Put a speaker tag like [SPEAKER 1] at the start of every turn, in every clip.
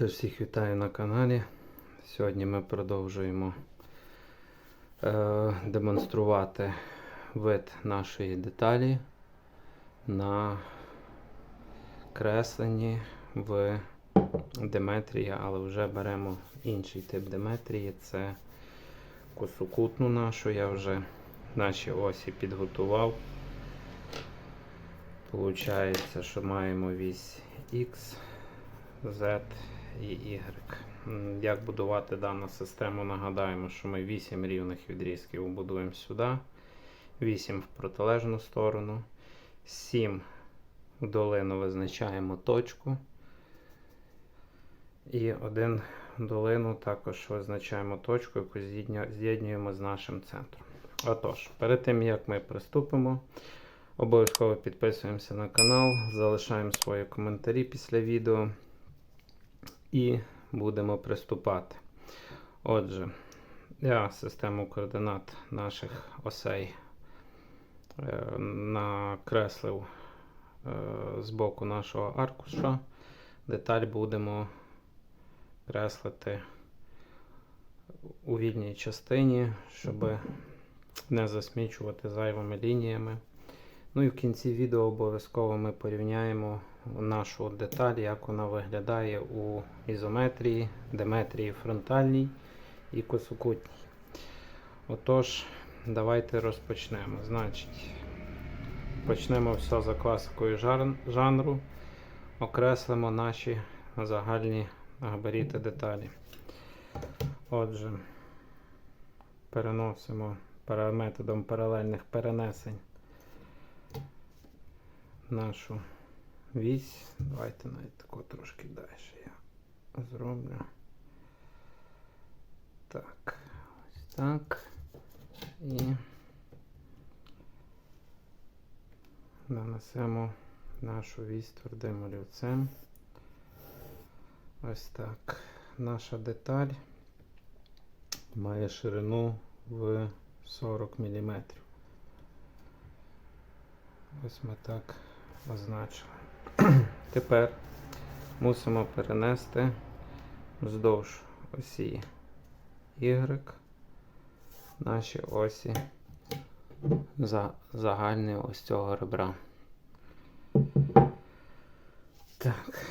[SPEAKER 1] Всіх вітаю на каналі. Сьогодні ми продовжуємо е, демонструвати вид нашої деталі на кресленні в Деметрії, але вже беремо інший тип Деметрії. Це косокутну нашу. Я вже наші осі підготував. Получається, що маємо вісь X. Z і Y. Як будувати дану систему? Нагадаємо, що ми 8 рівних відрізків будуємо сюди, 8 в протилежну сторону, 7 в долину визначаємо точку. І один долину також визначаємо точку, яку з'єднуємо з нашим центром. Отож, перед тим як ми приступимо, обов'язково підписуємося на канал, залишаємо свої коментарі після відео і будемо приступати. Отже, я систему координат наших осей е, накреслив е, з боку нашого аркуша. Деталь будемо креслити у вільній частині, щоб не засмічувати зайвими лініями. Ну і в кінці відео обов'язково ми порівняємо нашу деталь, як вона виглядає у ізометрії, деметрії фронтальній і косокутній. Отож, давайте розпочнемо. Значить, почнемо все за класикою жанру, окреслимо наші загальні габаріти деталі. Отже, переносимо методом паралельних перенесень нашу вісь. Давайте навіть тако трошки далі я зроблю. Так, ось так. І нанесемо нашу вісь твердим олівцем. Ось так. Наша деталь має ширину в 40 мм. Ось ми так означили. Тепер мусимо перенести вздовж осі Y наші осі за загальний ось цього ребра. Так.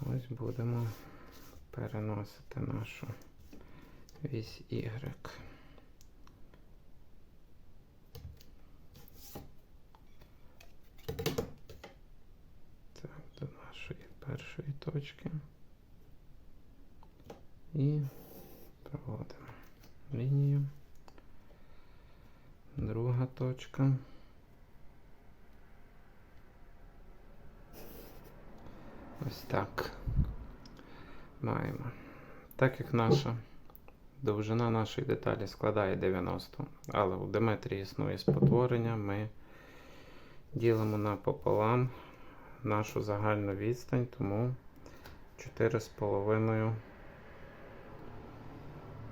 [SPEAKER 1] Ось будемо переносити нашу вісь Y. Так, до нашої першої точки. І проводимо лінію. Друга точка. Ось так. Маємо. Так як наша довжина нашої деталі складає 90, але у Деметрії існує спотворення, ми ділимо напополам нашу загальну відстань, тому 4,5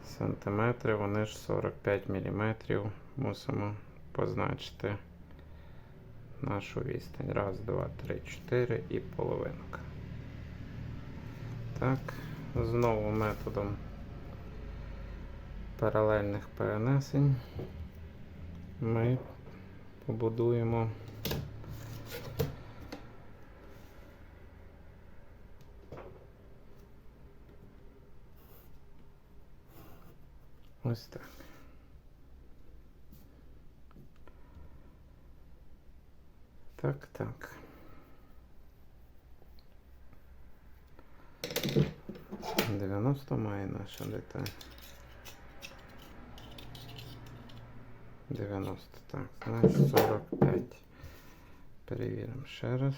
[SPEAKER 1] сантиметри, вони ж 45 мм. Мусимо позначити нашу відстань. Раз, два, три, чотири і половинка. Так, знову методом паралельних перенесень ми побудуємо ось так. Так, так. Дев'яносто має наша деталь. 90. Так, значить 45. Перевіримо ще раз.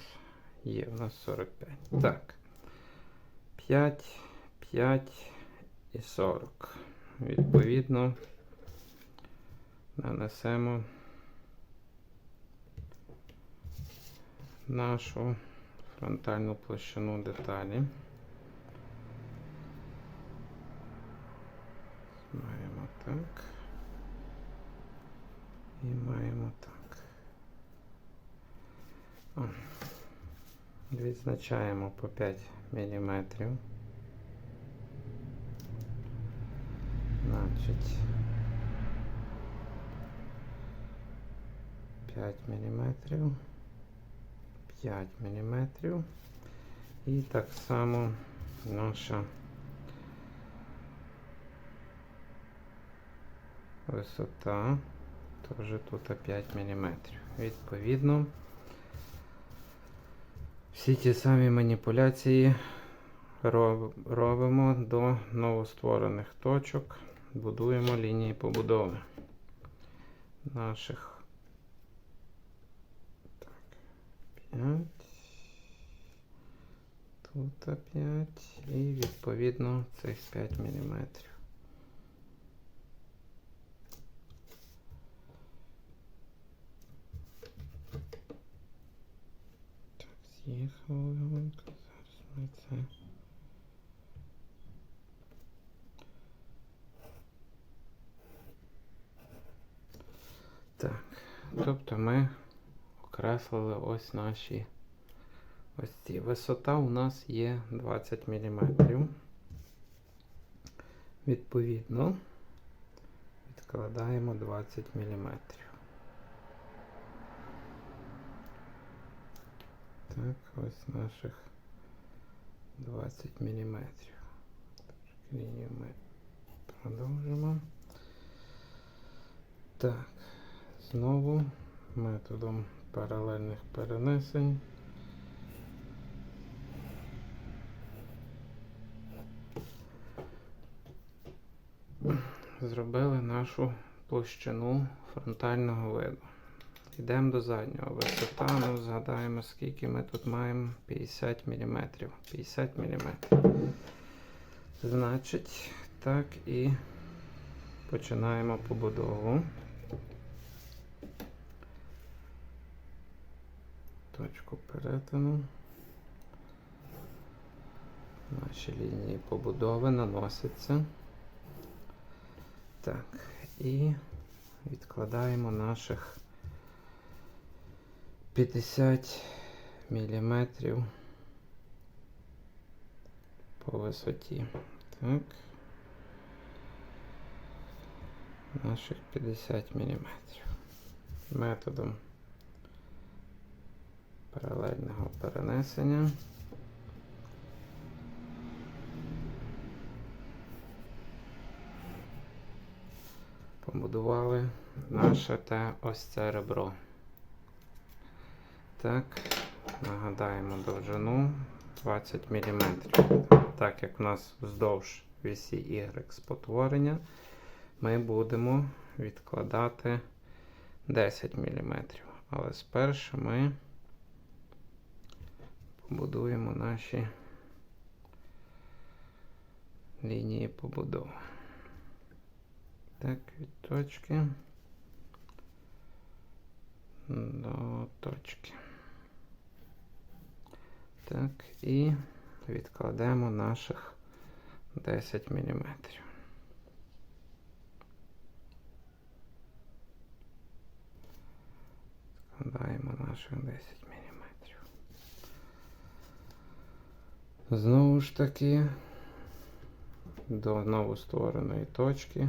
[SPEAKER 1] Є у нас 45. Так. 5, 5 і 40. Відповідно, нанесемо нашу фронтальну площину деталі. Маємо так. І маємо так. О. Відзначаємо по 5 мм. Значить 5 мм. 5 мм. І так само наша висота теж тут 5 мм. Відповідно, всі ті самі маніпуляції робимо до новостворених точок, будуємо лінії побудови наших. Так, 5. Тут 5 і відповідно цих 5 мм. Так, з'їхали. Зараз ми це. Так, тобто ми окреслили ось наші ось ці. Висота у нас є 20 мм. Відповідно, відкладаємо 20 мм. Так, ось наших 20 мм. Лінію ми продовжимо. Так, знову методом паралельних перенесень. Зробили нашу площину фронтального виду. Йдемо до заднього. Висота, ну згадаємо, скільки ми тут маємо 50 мм. 50 мм. Значить, так і починаємо побудову. Точку перетину. Наші лінії побудови наносяться. Так, і відкладаємо наших 50 мм по висоті. Так. Наших 50 мм. Методом паралельного перенесення. Побудували наше те ось це ребро. Так, нагадаємо довжину 20 мм. Так як в нас вздовж вісі Y спотворення, ми будемо відкладати 10 мм. Але спершу ми побудуємо наші лінії побудови. Так, від точки до точки. Так, і відкладемо наших 10 мм. Складаємо наших 10 мм. Знову ж таки, до новоствореної точки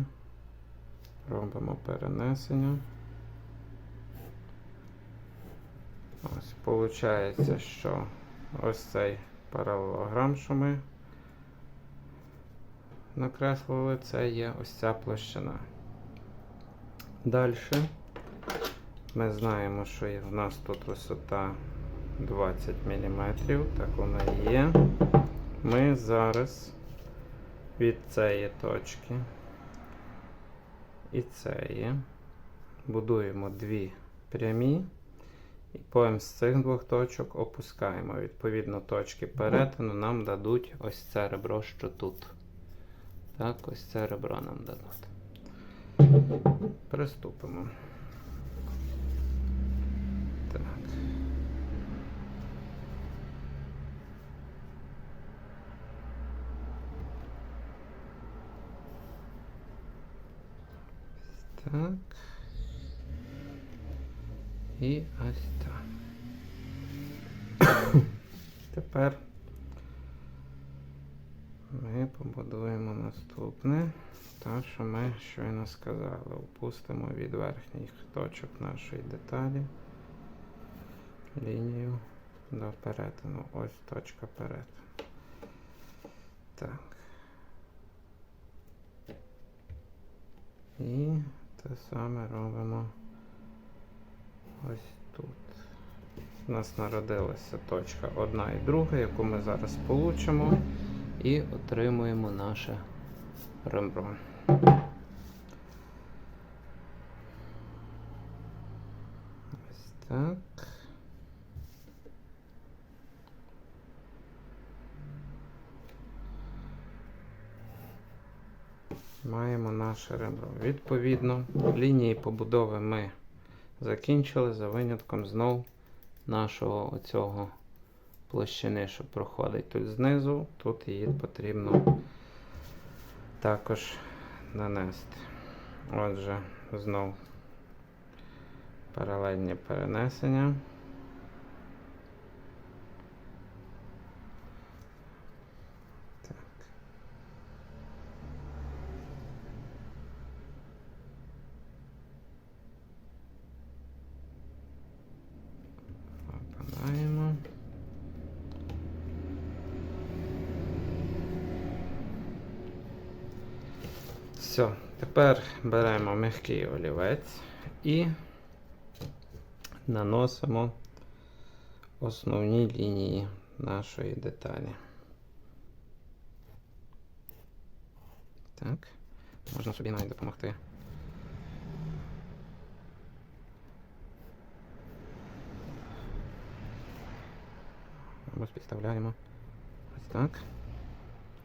[SPEAKER 1] робимо перенесення. Ось, виходить, що ось цей паралелограм, що ми накреслили, це є ось ця площина. Далі ми знаємо, що в нас тут висота 20 мм, так вона і є. Ми зараз від цієї точки і цієї будуємо дві прямі. І потім з цих двох точок опускаємо. Відповідно, точки перетину нам дадуть ось це ребро, що тут. Так, ось це ребро нам дадуть. Приступимо. Так. Так. І ось так. Тепер ми побудуємо наступне. Те, що ми щойно сказали. Опустимо від верхніх точок нашої деталі лінію до перетину. Ось точка перетину. Так. І те саме робимо ось тут. У нас народилася точка одна і друга, яку ми зараз получимо і отримуємо наше ребро. Ось так. Маємо наше ребро. Відповідно, лінії побудови ми закінчили за винятком знов нашого оцього площини, що проходить тут знизу. Тут її потрібно також нанести. Отже, знов паралельні перенесення. Так. Опадаємо. Все, тепер беремо м'який олівець і наносимо основні лінії нашої деталі. Так, можна собі навіть допомогти. Або підставляємо ось так.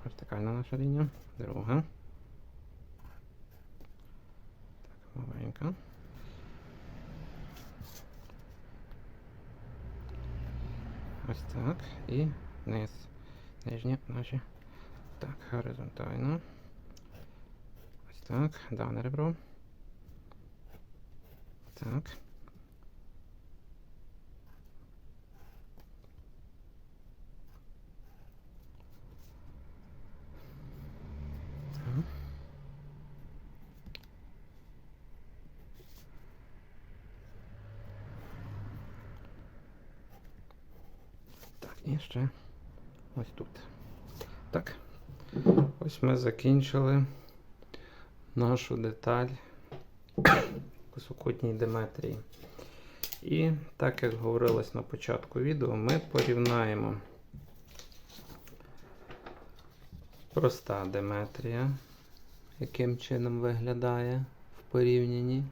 [SPEAKER 1] Вертикальна наша лінія. Друга. Так, маленька. Ось так. І низ. Нижні наші. Так, горизонтально. Ось так. Дане ребро. Так. Так, і ще ось тут. Так. Ось ми закінчили нашу деталь по сукутній диметрії. І так як говорилось на початку відео, ми порівнаємо проста диметрія, яким чином виглядає в порівнянні.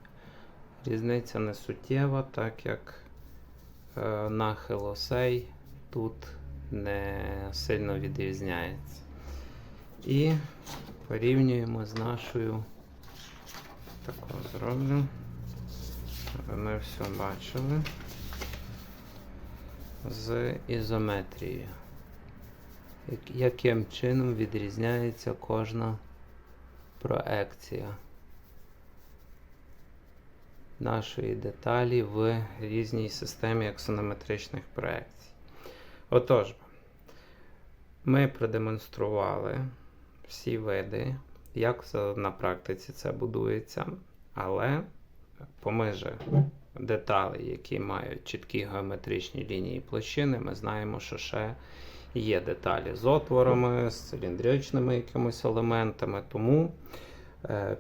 [SPEAKER 1] Різниця не суттєва, так як е, нахил осей тут не сильно відрізняється. І порівнюємо з нашою такою зроблю, аби ми все бачили з ізометрією. Яким чином відрізняється кожна проекція нашої деталі в різній системі аксонометричних проекцій. Отож, ми продемонстрували всі види, як на практиці це будується, але поміж деталей, які мають чіткі геометричні лінії площини, ми знаємо, що ще є деталі з отворами, з циліндричними якимись елементами. Тому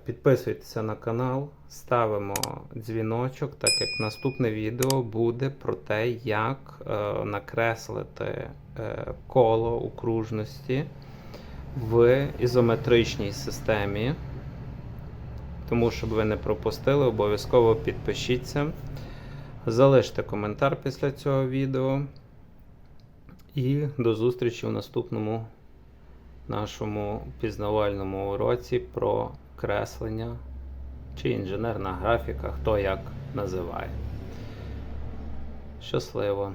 [SPEAKER 1] підписуйтеся на канал, ставимо дзвіночок, так як наступне відео буде про те, як е, накреслити е, коло окружності в ізометричній системі. Тому, щоб ви не пропустили, обов'язково підпишіться, залиште коментар після цього відео. І до зустрічі в наступному нашому пізнавальному уроці про креслення чи інженерна графіка, хто як називає. Щасливо!